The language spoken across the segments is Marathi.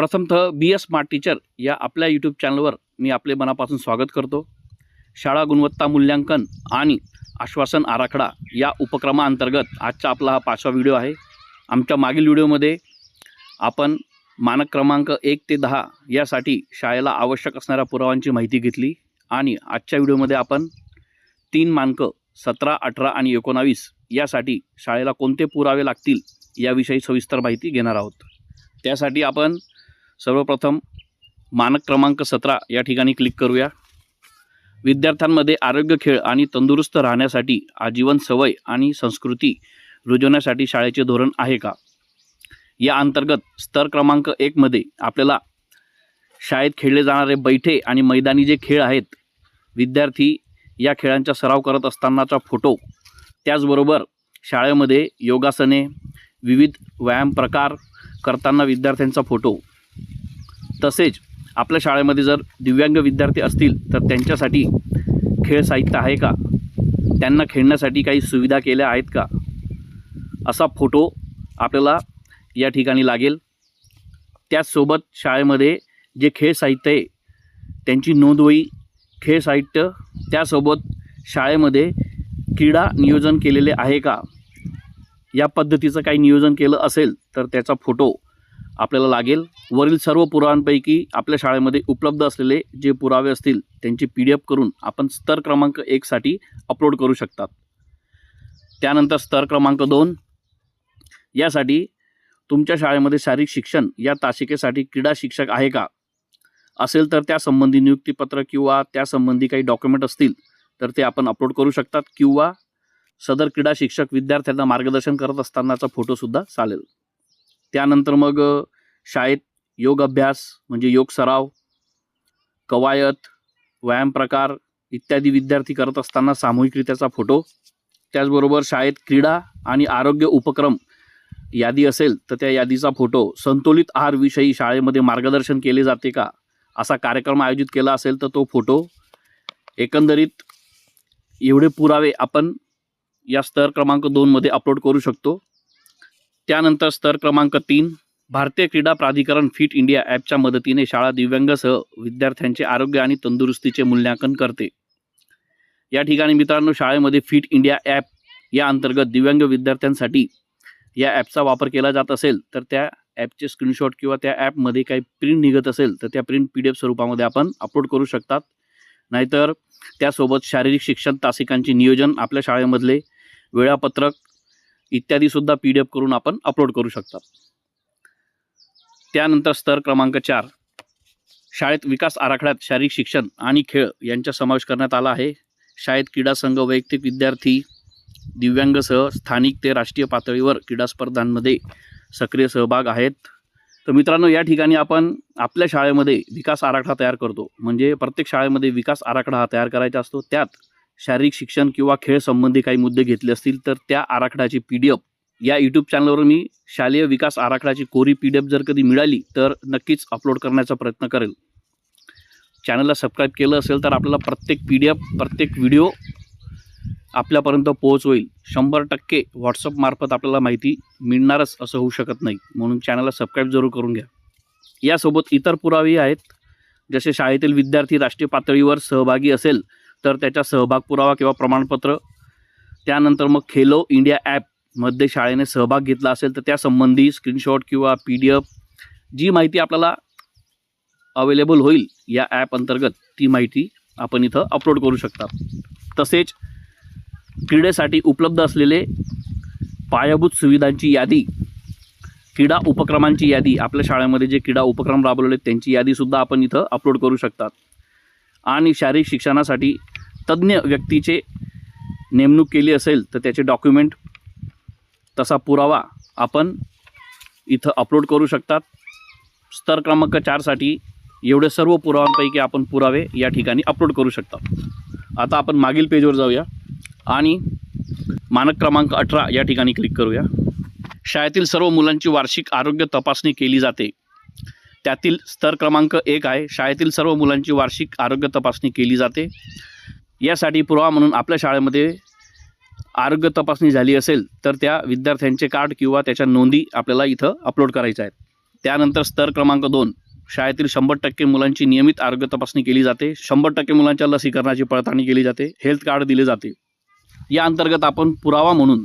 प्रथमतः बी एस स्मार्ट टीचर या आपल्या यूट्यूब चॅनलवर मी आपले मनापासून स्वागत करतो. शाळा गुणवत्ता मूल्यांकन आणि आश्वासन आराखडा या उपक्रमाअंतर्गत आजचा आपला हा पाचवा व्हिडिओ आहे. आमच्या मागील व्हिडिओमध्ये आपण मानक क्रमांक एक ते दहा यासाठी शाळेला आवश्यक असणाऱ्या पुराव्यांची माहिती घेतली आणि आजच्या व्हिडिओमध्ये आपण तीन मानकं सतरा अठरा आणि एकोणावीस यासाठी शाळेला कोणते पुरावे लागतील याविषयी सविस्तर माहिती घेणार आहोत. त्यासाठी आपण सर्वप्रथम मानक क्रमांक सतरा या ठिकाणी क्लिक करूया. विद्यार्थ्यांमध्ये आरोग्य खेळ आणि तंदुरुस्त राहण्यासाठी आजीवन सवय आणि संस्कृती रुजवण्यासाठी शाळेचे धोरण आहे का? या अंतर्गत स्तर क्रमांक एकमध्ये आपल्याला शाळेत खेळले जाणारे बैठे आणि मैदानी जे खेळ आहेत विद्यार्थी या खेळांचा सराव करत असतानाचा फोटो त्याचबरोबर शाळेमध्ये योगासने विविध व्यायाम प्रकार करताना विद्यार्थ्यांचा फोटो तसेच आपल्या शाळेमध्ये जर दिव्यांग विद्यार्थी असतील तर त्यांच्यासाठी खेळ साहित्य आहे का? त्यांना खेळण्यासाठी काही सुविधा केल्या आहेत का? असा फोटो आपल्याला या ठिकाणी लागेल. त्याचसोबत शाळेमध्ये जे खेळ साहित्य आहे त्यांची नोंदवही खेळ साहित्य त्यासोबत शाळेमध्ये क्रीडा नियोजन केलेले आहे का? या पद्धतीचं काही नियोजन केलं असेल तर त्याचा फोटो आपल्याला लागेल. वरील सर्व पुराव्यांपैकी आपल्या शाळेमध्ये उपलब्ध असलेले जे पुरावे असतील त्यांची पी डी एफ करून आपण स्तर क्रमांक एकसाठी अपलोड करू शकतात. त्यानंतर स्तर क्रमांक दोन यासाठी तुमच्या शाळेमध्ये शारीरिक शिक्षण या तासिकेसाठी क्रीडा शिक्षक आहे का? असेल तर त्यासंबंधी नियुक्तीपत्र किंवा त्यासंबंधी काही डॉक्युमेंट असतील तर ते आपण अपलोड करू शकतात किंवा सदर क्रीडा शिक्षक विद्यार्थ्यांना मार्गदर्शन करत असतानाचा फोटोसुद्धा चालेल. त्यानंतर मग शाळेत योग अभ्यास म्हणजे योग सराव कवायत व्यायाम प्रकार इत्यादी विद्यार्थी करत असताना सामूहिकरित्याचा फोटो. त्याचबरोबर शाळेत क्रीडा आणि आरोग्य उपक्रम यादी असेल तर त्या यादीचा फोटो. संतुलित आहारविषयी शाळेमध्ये मार्गदर्शन केले जाते का? असा कार्यक्रम आयोजित केला असेल तर तो फोटो. एकंदरीत एवढे पुरावे आपण या स्तर क्रमांक दोनमध्ये अपलोड करू शकतो. त्यानंतर स्तर क्रमांक तीन भारतीय क्रीडा प्राधिकरण फिट इंडिया ॲपच्या मदतीने शाळा दिव्यांगसह विद्यार्थ्यांचे आरोग्य आणि तंदुरुस्तीचे मूल्यांकन करते. या ठिकाणी मित्रांनो शाळेमध्ये फिट इंडिया ॲप या अंतर्गत दिव्यांग विद्यार्थ्यांसाठी या ॲपचा वापर केला जात असेल तर त्या ॲपचे स्क्रीनशॉट किंवा त्या ॲपमध्ये काही प्रिंट निघत असेल तर त्या प्रिंट पी डी एफ स्वरूपामध्ये आपण अपलोड करू शकतात. नाहीतर त्यासोबत शारीरिक शिक्षण तासिकांचे नियोजन आपल्या शाळेमधले वेळापत्रक इत्यादीसुद्धा पी डी एफ करून आपण अपलोड करू शकता. त्यानंतर स्तर क्रमांक चार. शाळेत विकास आराखड्यात शारीरिक शिक्षण आणि खेळ यांचा समावेश करण्यात आला आहे. शाळेत क्रीडा संघ वैयक्तिक विद्यार्थी दिव्यांगसह स्थानिक ते राष्ट्रीय पातळीवर क्रीडा स्पर्धांमध्ये सक्रिय सहभाग आहेत. तर मित्रांनो या ठिकाणी आपण आपल्या शाळेमध्ये विकास आराखडा तयार करतो. म्हणजे प्रत्येक शाळेमध्ये विकास आराखडा हा तयार करायचा असतो. त्यात शारीरिक शिक्षण किंवा खेळ संबंधी काही मुद्दे घेतले असतील तर त्या आराखड्याची पी डी एफ या यूट्यूब चॅनलवर मी शालेय विकास आराखड्याची कोरी पी डी एफ जर कधी मिळाली तर नक्कीच अपलोड करण्याचा प्रयत्न करेल. चॅनलला सबस्क्राईब केलं असेल तर आपल्याला प्रत्येक पी डी एफ प्रत्येक व्हिडिओ आपल्यापर्यंत पोहोच होईल शंभर टक्के व्हॉट्सअपमार्फत आपल्याला माहिती मिळणारच असं होऊ शकत नाही. म्हणून चॅनलला सबस्क्राईब जरूर करून घ्या. यासोबत इतर पुरावेही आहेत. जसे शाळेतील विद्यार्थी राष्ट्रीय पातळीवर सहभागी असेल तर त्याचा सहभाग पुरावा किंवा प्रमाणपत्र. त्यानंतर मग खेलो इंडिया ॲपमध्ये शाळेने सहभाग घेतला असेल तर त्यासंबंधी स्क्रीनशॉट किंवा पी डी एफ जी माहिती आपल्याला अवेलेबल होईल या ॲप अंतर्गत ती माहिती आपण इथं अपलोड करू शकता. तसेच क्रीडेसाठी उपलब्ध असलेले पायाभूत सुविधांची यादी क्रीडा उपक्रमांची यादी आपल्या शाळेमध्ये जे क्रीडा उपक्रम राबवलेले आहेत त्यांची यादीसुद्धा आपण इथं अपलोड करू शकतात आणि शारीरिक शिक्षणासाठी तज्ज्ञ व्यक्तीचे नेमणूक केली असेल तर त्याचे डॉक्युमेंट तसा पुरावा आपण इथं अपलोड करू शकतात. स्तर क्रमांक चारसाठी एवढे सर्व पुराव्यांपैकी आपण पुरावे या ठिकाणी अपलोड करू शकतात. आता आपण मागील पेजवर जाऊया आणि मानक क्रमांक अठरा या ठिकाणी क्लिक करूया. शाळेतील सर्व मुलांची वार्षिक आरोग्य तपासणी केली जाते. त्यातील स्तर क्रमांक एक आहे. शाळेतील सर्व मुलांची वार्षिक आरोग्य तपासणी केली जाते. यासाठी पुरावा म्हणून आपल्या शाळेमध्ये आरोग्य तपासणी झाली असेल तर त्या विद्यार्थ्यांचे कार्ड किंवा त्याच्या नोंदी आपल्याला इथं अपलोड करायच्या आहेत. त्यानंतर स्तर क्रमांक दोन शाळेतील शंभर टक्के मुलांची नियमित आरोग्य तपासणी केली जाते. शंभर टक्के मुलांच्या लसीकरणाची पडताळणी केली जाते. हेल्थ कार्ड दिले जाते. या अंतर्गत आपण पुरावा म्हणून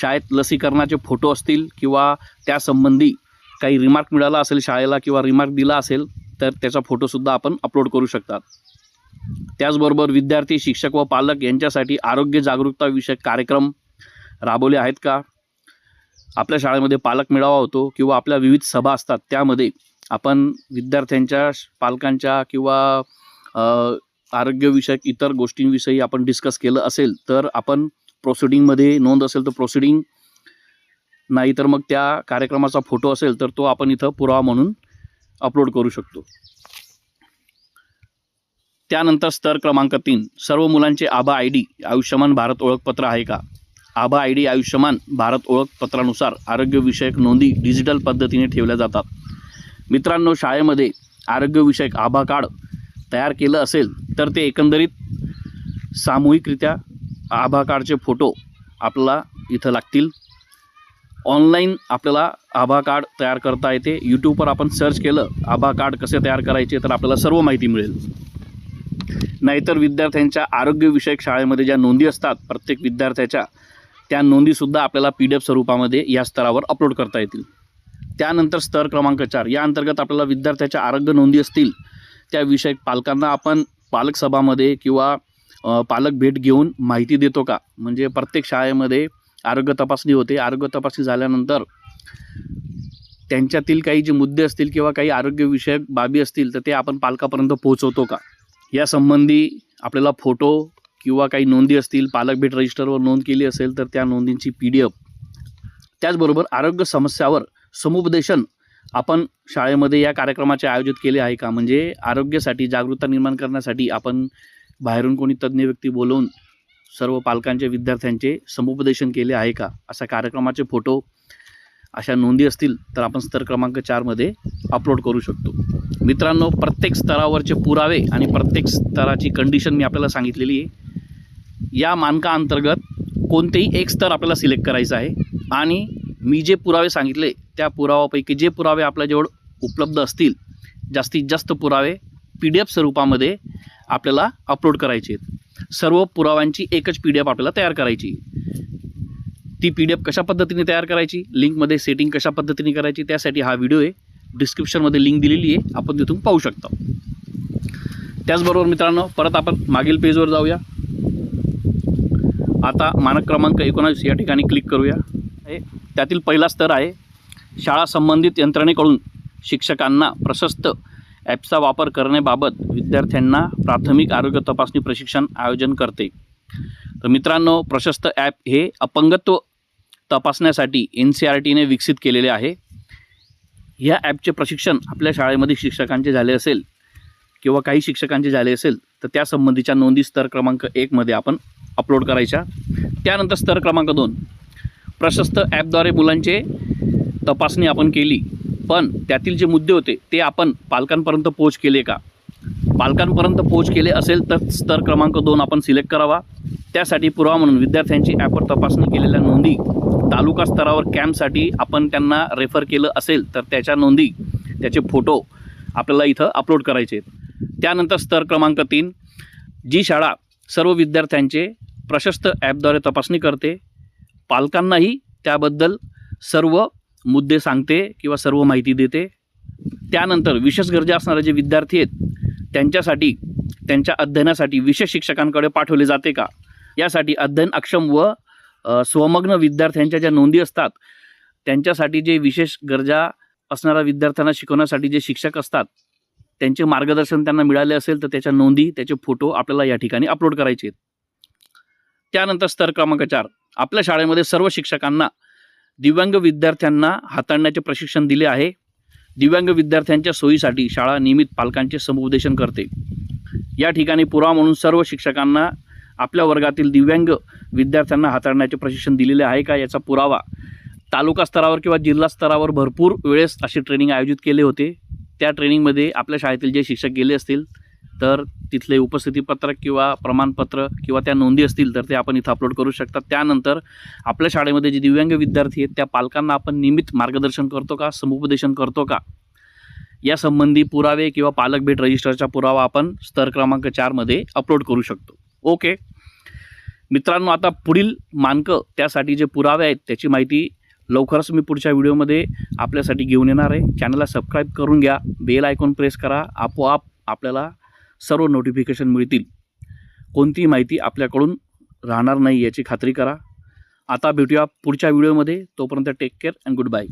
शाळेत लसीकरणाचे फोटो असतील किंवा त्यासंबंधी काही रिमार्क मिळाला असेल शाळेला किंवा रिमार्क दिला असेल तर त्याचा फोटोसुद्धा आपण अपलोड करू शकतात. त्याचबरोबर विद्यार्थी शिक्षक व पालक यांच्यासाठी आरोग्य जागरूकता विषयक कार्यक्रम राबवले आहेत का? आपल्या शाळेमध्ये पालक मेळावा होतो किंवा आपल्या विविध सभा असतात त्यामध्ये आपण विद्यार्थ्यांच्या पालकांच्या किंवा आरोग्यविषयक इतर गोष्टींविषयी आपण डिस्कस केलं असेल तर आपण प्रोसिडिंगमध्ये नोंद असेल तर प्रोसिडिंग नाही तर मग त्या कार्यक्रमाचा फोटो असेल तर तो आपण इथं पुरावा म्हणून अपलोड करू शकतो. त्यानंतर स्तर क्रमांक तीन. सर्व मुलांचे आभा आय डी आयुष्यमान भारत ओळखपत्र आहे का? आभा आय डी आयुष्यमान भारत ओळखपत्रानुसार आरोग्यविषयक नोंदी डिजिटल पद्धतीने ठेवल्या जातात. मित्रांनो शाळेमध्ये आरोग्यविषयक आभा कार्ड तयार केलं असेल तर ते एकंदरीत सामूहिकरित्या आभा कार्डचे फोटो आपल्याला इथं लागतील. ऑनलाईन आपल्याला आभा कार्ड तयार करता येते. यूट्यूबवर आपण सर्च केलं आभा कार्ड कसे तयार करायचे तर आपल्याला सर्व माहिती मिळेल. नाहीतर विद्यार्थ्यांच्या आरोग्यविषयक शाळेमध्ये ज्या नोंदी असतात प्रत्येक विद्यार्थ्याच्या त्या नोंदीसुद्धा आपल्याला पी डी एफ स्वरूपामध्ये या स्तरावर अपलोड करता येतील. त्यानंतर स्तर क्रमांक चार. या अंतर्गत आपल्याला विद्यार्थ्याच्या आरोग्य नोंदी असतील त्या विषयक पालकांना आपण पालक सभामध्ये किंवा पालक भेट घेऊन माहिती देतो का? म्हणजे प्रत्येक शाळेमध्ये आरोग्य तपासणी होते. आरोग्य तपासणी झाल्यानंतर त्यांच्यातील काही जे मुद्दे असतील किंवा काही आरोग्यविषयक बाबी असतील तर ते आपण पालकापर्यंत पोहोचवतो का? यासंबंधी आपल्याला फोटो किंवा काही नोंदी असतील पालक भेट रजिस्टरवर नोंद केली असेल तर त्या नोंदींची पी डी एफ त्याचबरोबर आरोग्य समस्यावर समुपदेशन आपण शाळेमध्ये या कार्यक्रमाचे आयोजित केले आहे का? म्हणजे आरोग्यासाठी जागरूकता निर्माण करण्यासाठी आपण बाहेरून कोणी तज्ज्ञ व्यक्ती बोलवून सर्व पालकांचे विद्यार्थ्यांचे समुपदेशन केले आहे का? अशा कार्यक्रमाचे फोटो अशा नोंदी असतील तर आपण स्तर क्रमांक चारमध्ये अपलोड करू शकतो. मित्रांनो प्रत्येक स्तरावरचे पुरावे आणि प्रत्येक स्तराची कंडिशन मी आपल्याला सांगितलेली आहे. या मानकाअंतर्गत कोणतेही एक स्तर आपल्याला सिलेक्ट करायचं आहे आणि मी जे पुरावे सांगितले त्या पुराव्यापैकी जे पुरावे आपल्याजवळ उपलब्ध असतील जास्तीत जास्त पुरावे पी डी एफ स्वरूपामध्ये आपल्याला अपलोड करायचे आहेत. सर्व पुराव्यांची एकच पी डी एफ आपल्याला तयार करायची ती पी डी एफ कशा पद्धतीने तयार करायची लिंकमध्ये सेटिंग कशा पद्धतीने करायची त्यासाठी हा व्हिडिओ आहे. डिस्क्रिप्शनमध्ये लिंक दिलेली आहे. आपण तिथून पाहू शकता. त्याचबरोबर मित्रांनो परत आपण मागील पेजवर जाऊया. आता मानक क्रमांक एकोणावीस या ठिकाणी क्लिक करूया. हे त्यातील पहिला स्तर आहे. शाळा संबंधित यंत्रणेकडून शिक्षकांना प्रशस्त ॲपचा वापर करण्याबाबत विद्यार्थ्यांना प्राथमिक आरोग्य तपासणी प्रशिक्षण आयोजन करते. तर मित्रांनो प्रशस्त ॲप हे अपंगत्व तपासण्यासाठी एन सी आर टीने विकसित केलेले आहे. ह्या ॲपचे प्रशिक्षण आपल्या शाळेमध्ये शिक्षकांचे झाले असेल किंवा काही शिक्षकांचे झाले असेल तर त्यासंबंधीच्या नोंदी स्तर क्रमांक एकमध्ये आपण अपलोड करायच्या. त्यानंतर स्तर क्रमांक दोन प्रशस्त ॲपद्वारे मुलांचे तपासणी आपण केली पण त्यातील जे मुद्दे होते ते आपण पालकांपर्यंत पोच केले का? पालकांपर्यंत पोच केले असेल तर स्तर क्रमांक दोन आपण सिलेक्ट करावा. त्यासाठी पुरावा म्हणून विद्यार्थ्यांची ॲपवर तपासणी केलेल्या नोंदी तालुका स्तरावर कॅम्पसाठी आपण त्यांना रेफर केलं असेल तर त्याच्या नोंदी त्याचे फोटो आपल्याला इथं अपलोड करायचे आहेत. त्यानंतर स्तर क्रमांक तीन जी शाळा सर्व विद्यार्थ्यांचे प्रशस्त ॲपद्वारे तपासणी करते. पालकांनाही त्याबद्दल सर्व मुद्दे सांगते किंवा सर्व माहिती देते. त्यानंतर विशेष गरजा असणारे जे विद्यार्थी आहेत त्यांच्यासाठी त्यांच्या अध्ययनासाठी विशेष शिक्षकांकडे पाठवले जाते का? यासाठी अध्ययन अक्षम व स्वमग्न विद्यार्थ्यांच्या ज्या नोंदी असतात त्यांच्यासाठी जे विशेष गरजा असणाऱ्या विद्यार्थ्यांना शिकवण्यासाठी जे शिक्षक असतात त्यांचे मार्गदर्शन त्यांना मिळाले असेल तर त्याच्या नोंदी त्याचे फोटो आपल्याला या ठिकाणी अपलोड करायचे आहेत. त्यानंतर स्तर क्रमांक चार. आपल्या शाळेमध्ये सर्व शिक्षकांना दिव्यांग विद्यार्थ्यांना हाताळण्याचे प्रशिक्षण दिले आहे. दिव्यांग विद्यार्थ्यांच्या सोयीसाठी शाळा नियमित पालकांचे समुपदेशन करते. या ठिकाणी पुरावा म्हणून सर्व शिक्षकांना आपल्या वर्गातील दिव्यांग विद्यार्थ्यांना हाताळण्याचे प्रशिक्षण दिलेले आहे का याचा पुरावा तालुका स्तरावर किंवा जिल्हा स्तरावर भरपूर वेळेस असे ट्रेनिंग आयोजित केले होते. त्या ट्रेनिंगमध्ये आपल्या शाळेतील जे शिक्षक गेले असतील तर तिथले उपस्थितीपत्रक किंवा प्रमाणपत्र किंवा त्या नोंदी असतील तर ते आपण इथं अपलोड करू शकता. त्यानंतर आपल्या शाळेमध्ये जे दिव्यांग विद्यार्थी आहेत त्या पालकांना आपण नियमित मार्गदर्शन करतो का समुपदेशन करतो का? यासंबंधी पुरावे किंवा पालक भेट रजिस्टरचा पुरावा आपण स्तर क्रमांक चारमध्ये अपलोड करू शकतो. ओके. मित्रांनो आता पुढील मानकं त्यासाठी जे पुरावे आहेत त्याची माहिती लवकरच मी पुढच्या व्हिडिओमध्ये आपल्यासाठी घेऊन येणार आहे. चॅनलला सबस्क्राईब करून घ्या बेल आयकॉन प्रेस करा आपोआप आपल्याला सर्व नोटिफिकेशन मिळतील. कोणतीही माहिती आपल्याकडून राहणार नाही याची खात्री करा. आता भेटूया पुढच्या व्हिडिओमध्ये. तोपर्यंत take care and good bye